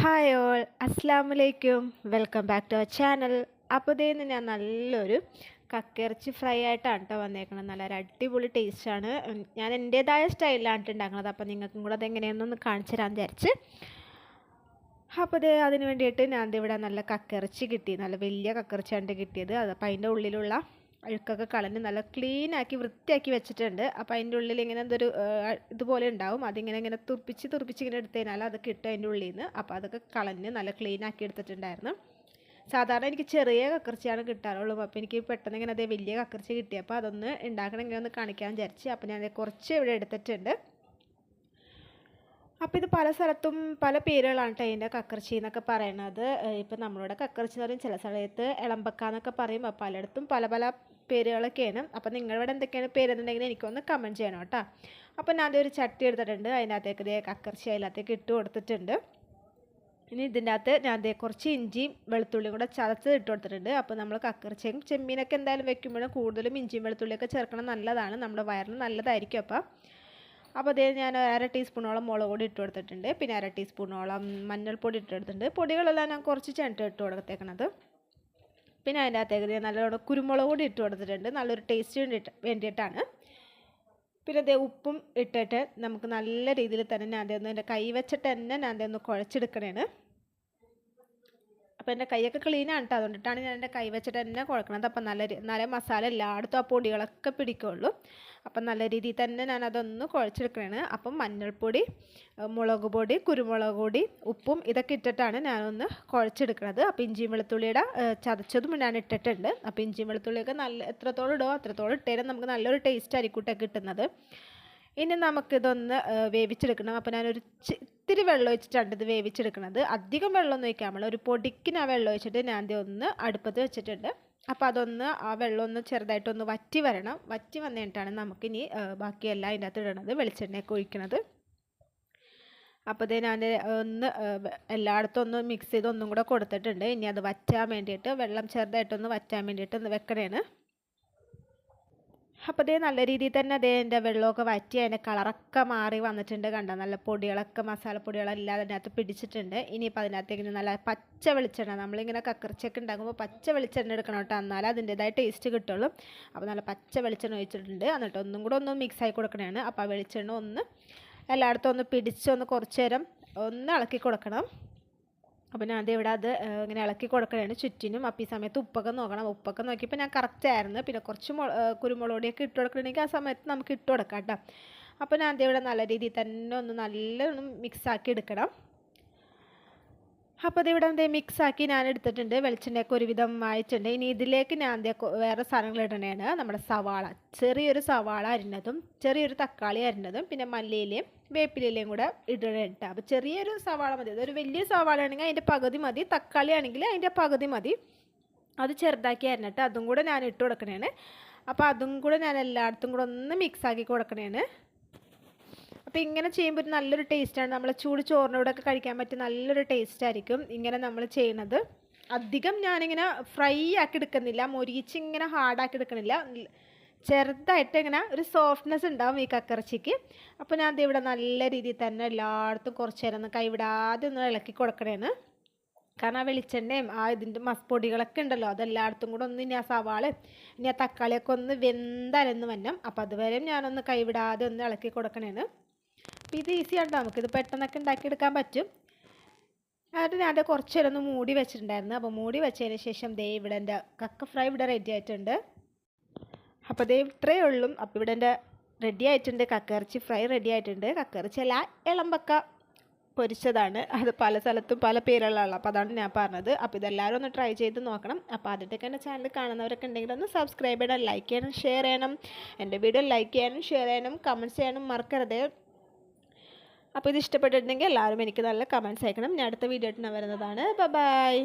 Hi all അസ്സാമലൈക്കും welcome back to our channel അപ്പോൾ ഇതേന്ന് ഞാൻ നല്ലൊരു കക്കിറച്ചി ഫ്രൈ ആയിട്ടാണ് കേട്ടോ വന്നേക്കുന്നത് നല്ലൊരു അടിപൊളി ടേസ്റ്റാണ് ഞാൻ എന്റേതായ സ്റ്റൈലിലാണ് ഉണ്ടാക്കുന്നത് അപ്പോൾ നിങ്ങൾക്കും കൂടെ അതെങ്ങനെയാണെന്നൊന്ന് കാണിച്ചു തരാൻ വിചാരിച്ച്. അപ്പോൾ ഇത് അതിന് വേണ്ടിയിട്ട് ഞാൻ ഇവിടെ നല്ല കക്കിറച്ചി കിട്ടി. നല്ല വലിയ കക്കിറച്ചിയാണ് കിട്ടിയത്. അത് അപ്പോൾ അതിന്റെ ഉള്ളിലുള്ള അഴുക്കൊക്കെ കളഞ്ഞ് നല്ല ക്ലീൻ ആക്കി വൃത്തിയാക്കി വെച്ചിട്ടുണ്ട്. അപ്പോൾ അതിന്റെ ഉള്ളിൽ ഇങ്ങനെ എന്തൊരു ഇതുപോലെ ഉണ്ടാവും. അതിങ്ങനെ ഇങ്ങനെ തുറപ്പിച്ച് തുറപ്പിച്ച് ഇങ്ങനെ എടുത്തു കഴിഞ്ഞാൽ അത് കിട്ടും അതിന്റെ ഉള്ളിൽ നിന്ന് അപ്പോൾ അതൊക്കെ കളഞ്ഞ് നല്ല ക്ലീൻ ആക്കി എടുത്തിട്ടുണ്ടായിരുന്നു. സാധാരണ എനിക്ക് ചെറിയ കക്കർച്ചിയാണ് കിട്ടാറുള്ളൂ. അപ്പോൾ എനിക്ക് പെട്ടെന്ന് ഇങ്ങനെ അതേ വലിയ കക്കർച്ചി കിട്ടിയപ്പോൾ അതൊന്ന് ഉണ്ടാക്കണം ഇങ്ങനെ ഒന്ന് കാണിക്കാൻ വിചാരിച്ച്. അപ്പോൾ ഞാൻ കുറച്ച് ഇവിടെ എടുത്തിട്ടുണ്ട്. അപ്പോൾ ഇത് പല സ്ഥലത്തും പല പേരുകളാണ് കേട്ടോ അതിന്റെ കക്കർച്ചി എന്നൊക്കെ പറയണത്. ഇപ്പം നമ്മളിവിടെ കക്കർച്ചി എന്ന് പറയും ചില സ്ഥലത്ത് ഇളമ്പക്ക എന്നൊക്കെ പറയും. പലയിടത്തും പല പല പേരുകളൊക്കെയാണ്. അപ്പോൾ നിങ്ങളിവിടെ എന്തൊക്കെയാണ് പേരെന്നുണ്ടെങ്കിൽ എനിക്കൊന്ന് കമന്റ് ചെയ്യണം കേട്ടോ. അപ്പോൾ ഞാൻ ഒരു ചട്ടി എടുത്തിട്ടുണ്ട്. അതിനകത്തേക്ക് ഇതേ കക്കർച്ചി അതിനകത്തേക്ക് ഇട്ട് കൊടുത്തിട്ടുണ്ട്. ഇനി ഇതിന്റെ അകത്ത് ഞാൻ അതേ കുറച്ച് ഇഞ്ചിയും വെളുത്തുള്ളിയും കൂടെ ചതച്ച് ഇട്ട് കൊടുത്തിട്ടുണ്ട്. അപ്പോൾ നമ്മൾ കക്കർച്ചയും ചെമ്മീനൊക്കെ എന്തായാലും വെക്കുമ്പോഴും കൂടുതലും ഇഞ്ചിയും വെളുത്തുള്ളിയൊക്കെ ചേർക്കണം നല്ലതാണ്. നമ്മുടെ വയറിന് നല്ലതായിരിക്കും അപ്പം. അപ്പോൾ അതേ ഞാൻ അര ടീസ്പൂണോളം മുളക് പൊടി ഇട്ട് കൊടുത്തിട്ടുണ്ട്. പിന്നെ അര ടീസ്പൂണോളം മഞ്ഞൾപ്പൊടി ഇട്ട് കൊടുത്തിട്ടുണ്ട്. പൊടികളെല്ലാം ഞാൻ കുറച്ച് ചെണ്ട ഇട്ട് കൊടുത്തേക്കണത്. പിന്നെ അതിന്റെ അകത്തേക്ക് നല്ലോണം കുരുമുളക് കൂടി ഇട്ട് കൊടുത്തിട്ടുണ്ട്. നല്ലൊരു ടേസ്റ്റ് വേണ്ടിയിട്ട് വേണ്ടിയിട്ടാണ്. പിന്നെ അതേ ഉപ്പും ഇട്ടിട്ട് നമുക്ക് നല്ല രീതിയിൽ തന്നെ ഞാൻ ഒന്ന് എന്റെ കൈ വെച്ചിട്ട് തന്നെ ഞാൻ ഒന്ന് കുഴച്ചെടുക്കണേണ്. അപ്പോൾ എന്റെ കൈയൊക്കെ ക്ലീനാണ് കേട്ടോ അതുകൊണ്ടിട്ടാണ് ഞാൻ എന്റെ കൈ വെച്ചിട്ട് തന്നെ കുഴക്കണത്. അപ്പോൾ നല്ല നല്ല മസാല എല്ലായിടത്തും ആ പൊടികളൊക്കെ പിടിക്കുള്ളൂ. അപ്പം നല്ല രീതിയിൽ തന്നെ ഞാൻ അതൊന്ന് കുഴച്ചെടുക്കണേ അപ്പം മഞ്ഞൾപ്പൊടി മുളക് പൊടി കുരുമുളക് പൊടി ഉപ്പും ഇതൊക്കെ ഇട്ടിട്ടാണ് ഞാനൊന്ന് കുഴച്ചെടുക്കണത്. അപ്പോൾ ഇഞ്ചിയും വെളുത്തുള്ളിയുടെ ചതച്ചതും ഞാൻ ഇട്ടിട്ടുണ്ട്. അപ്പോൾ ഇഞ്ചിയും വെളുത്തുള്ളിയൊക്കെ നല്ല എത്രത്തോളം ഇടുമോ അത്രത്തോളം ഇട്ടേരം നമുക്ക് നല്ലൊരു ടേസ്റ്റ് ആയിരിക്കൂട്ടെ കിട്ടുന്നത്. ഇനി നമുക്കിതൊന്ന് വേവിച്ചെടുക്കണം. അപ്പോൾ ഞാനൊരു ഇത്തിരി വെള്ളം ഒഴിച്ചിട്ടാണ് ഇത് വേവിച്ചെടുക്കുന്നത് അധികം വെള്ളമൊന്നും ഒഴിക്കാൻ നമ്മൾ ഒരു പൊടിക്കിന് ആ വെള്ളം ഒഴിച്ചിട്ട് ഞാൻ ഒന്ന് അടുപ്പത്ത് വെച്ചിട്ടുണ്ട്. അപ്പോൾ അതൊന്ന് ആ വെള്ളം ഒന്ന് ചെറുതായിട്ടൊന്ന് വറ്റി വരണം. വറ്റി വന്നിട്ടാണ് നമുക്കിനി ബാക്കിയെല്ലാം അതിന്റെ അകത്ത് ഇടണത് വെളിച്ചെണ്ണയൊക്കെ ഒഴിക്കണത്. അപ്പോൾ ഇത് ഞാൻ ഒന്ന് എല്ലായിടത്തും ഒന്ന് മിക്സ് ചെയ്ത് ഒന്നും കൂടെ കൊടുത്തിട്ടുണ്ട്. ഇനി അത് വറ്റാൻ വേണ്ടിയിട്ട് വെള്ളം ചെറുതായിട്ടൊന്ന് വറ്റാൻ വേണ്ടിയിട്ട് ഒന്ന് വെക്കണേണ്. അപ്പോൾ അതേ നല്ല രീതിയിൽ തന്നെ അതേ എന്റെ വെള്ളമൊക്കെ വറ്റി അതിന്റെ കളറൊക്കെ മാറി വന്നിട്ടുണ്ട് കണ്ടോ? നല്ല പൊടികളൊക്കെ മസാല മസാലപ്പൊടികളെല്ലാം അതിനകത്ത് പിടിച്ചിട്ടുണ്ട്. ഇനിയിപ്പോൾ അതിനകത്തേക്ക് നല്ല പച്ച വെളിച്ചെണ്ണ നമ്മളിങ്ങനെ കക്കറിച്ചൊക്കെ ഉണ്ടാക്കുമ്പോൾ പച്ച വെളിച്ചെണ്ണ എടുക്കണം കേട്ടോ. എന്നാലേ അതിന്റെതായ ടേസ്റ്റ് കിട്ടുള്ളൂ. അപ്പോൾ നല്ല പച്ച വെളിച്ചെണ്ണ ഒഴിച്ചിട്ടുണ്ട്. എന്നിട്ട് ഒന്നും കൂടെ ഒന്ന് മിക്സ് ആയി കൊടുക്കണതാണ് അപ്പോൾ ആ വെളിച്ചെണ്ണ ഒന്ന് എല്ലായിടത്തും ഒന്ന് പിടിച്ചൊന്ന് കുറച്ച് നേരം ഒന്ന് ഇളക്കി കൊടുക്കണം. അപ്പോൾ ഞാൻ ഇവിടെ അത് ഇങ്ങനെ ഇളക്കി കൊടുക്കണതാണ് ചുറ്റിനും അപ്പോൾ ഈ സമയത്ത് ഉപ്പൊക്കെ നോക്കണം. ഉപ്പൊക്കെ നോക്കിയപ്പോൾ ഞാൻ കറക്റ്റായിരുന്നു പിന്നെ കുറച്ച് കുരുമുളക് പൊടിയൊക്കെ ഇട്ട് കൊടുക്കണമെങ്കിൽ ആ സമയത്ത് നമുക്ക് ഇട്ട് കൊടുക്കാം കേട്ടോ. അപ്പോൾ ഞാൻ ഇവിടെ നല്ല രീതിയിൽ തന്നെ ഒന്ന് നല്ലോണം മിക്സാക്കി എടുക്കണം. അപ്പോൾ ഇതിവിടെ എന്തേ മിക്സാക്കി ഞാൻ എടുത്തിട്ടുണ്ട് വെളിച്ചെണ്ണയൊക്കെ ഒരുവിധം വായിച്ചിട്ടുണ്ട്. ഇനി ഇതിലേക്ക് ഞാൻ എന്തേ വേറെ സാധനങ്ങൾ ഇടണേണ്. നമ്മുടെ സവാള. ചെറിയൊരു സവാള അരിഞ്ഞതും ചെറിയൊരു തക്കാളി അരിഞ്ഞതും പിന്നെ മല്ലിയിലയും വേപ്പിലയിലയും കൂടെ ഇടണേട്ടോ. അപ്പോൾ ചെറിയൊരു സവാള മതി. അതൊരു വലിയ സവാള ആണെങ്കിൽ അതിന്റെ പകുതി മതി. തക്കാളി ആണെങ്കിൽ അതിന്റെ പകുതി മതി. അത് ചെറുതാക്കി അരിഞ്ഞിട്ട് അതും കൂടെ ഞാൻ ഇട്ട് കൊടുക്കണേണ്. അപ്പോൾ അതും കൂടെ ഞാൻ എല്ലായിടത്തും കൂടെ ഒന്ന് മിക്സാക്കി കൊടുക്കണേണ്. അപ്പോൾ ഇങ്ങനെ ചെയ്യുമ്പോൾ നല്ലൊരു ടേസ്റ്റാണ് നമ്മൾ ചൂട് ചോറിനോടൊക്കെ കഴിക്കാൻ പറ്റിയ നല്ലൊരു ടേസ്റ്റ് ആയിരിക്കും ഇങ്ങനെ നമ്മൾ ചെയ്യുന്നത്. അധികം ഞാനിങ്ങനെ ഫ്രൈ ആക്കി എടുക്കുന്നില്ല മൊരിച്ച് ഇങ്ങനെ ഹാർഡാക്കി എടുക്കണില്ല ചെറുതായിട്ട് ഇങ്ങനെ ഒരു സോഫ്റ്റ്നെസ് ഉണ്ടാവും ഈ കക്കറച്ചിക്ക്. അപ്പോൾ ഞാൻ ഇവിടെ നല്ല രീതിയിൽ തന്നെ എല്ലായിടത്തും കുറച്ച് നേരം ഒന്ന് കൈവിടാതെ ഒന്ന് ഇളക്കി കൊടുക്കണേന്ന്. കാരണം ആ വെളിച്ചെണ്ണയും ആ ഇതിന്റെ മസ്പൊടികളൊക്കെ ഉണ്ടല്ലോ അതെല്ലായിടത്തും കൂടെ ഒന്ന് ഇനി ആ സവാള ഇനി ആ തക്കാളിയൊക്കെ ഒന്ന് വെന്തരന്ന് വന്നം. അപ്പോൾ അതുവരെയും ഞാനൊന്ന് കൈവിടാതെ ഒന്ന് ഇളക്കി കൊടുക്കണേന്ന്. അപ്പോൾ ഇത് ഈസിയാണ് നമുക്കിത് പെട്ടെന്നൊക്കെ ഉണ്ടാക്കിയെടുക്കാൻ പറ്റും. എന്നിട്ട് ഞാൻ അത് കുറച്ച് നേരം ഒന്ന് മൂടി വെച്ചിട്ടുണ്ടായിരുന്നു. അപ്പോൾ മൂടി വെച്ചതിന് ശേഷം ദേ ഇവിടെ എന്റെ കക്ക ഫ്രൈ ഇവിടെ റെഡി ആയിട്ടുണ്ട്. അപ്പോൾ ദേ ഇത്രയേ ഉള്ളൂ. അപ്പോൾ ഇവിടെ എന്റെ റെഡി ആയിട്ടുണ്ട്. കക്കയിറച്ചി ഫ്രൈ റെഡി ആയിട്ടുണ്ട്. കക്കയിറച്ചി അല്ല ഇളമ്പക്ക പൊരിച്ചതാണ്. അത് പല സ്ഥലത്തും പല പേരുകളാണ് അപ്പോൾ അതാണ് ഞാൻ പറഞ്ഞത്. അപ്പോൾ ഇതെല്ലാവരും ഒന്ന് ട്രൈ ചെയ്ത് നോക്കണം. അപ്പോൾ ആദ്യത്തേക്ക് എന്റെ ചാനൽ കാണുന്നവരൊക്കെ ഉണ്ടെങ്കിൽ ഒന്ന് സബ്സ്ക്രൈബ് ചെയ്യണം ലൈക്ക് ചെയ്യണം ഷെയർ ചെയ്യണം. എന്റെ വീഡിയോ ലൈക്ക് ചെയ്യാനും ഷെയർ ചെയ്യാനും കമന്റ്സ് ചെയ്യാനും മറക്കരുത്. അപ്പോൾ ഇത് ഇഷ്ടപ്പെട്ടിട്ടുണ്ടെങ്കിൽ എല്ലാവരും എനിക്ക് നല്ല കമന്റ്സ് അയക്കണം. ഞാൻ അടുത്ത വീഡിയോ ആയിട്ട് വരുന്നതാണ്. ബൈ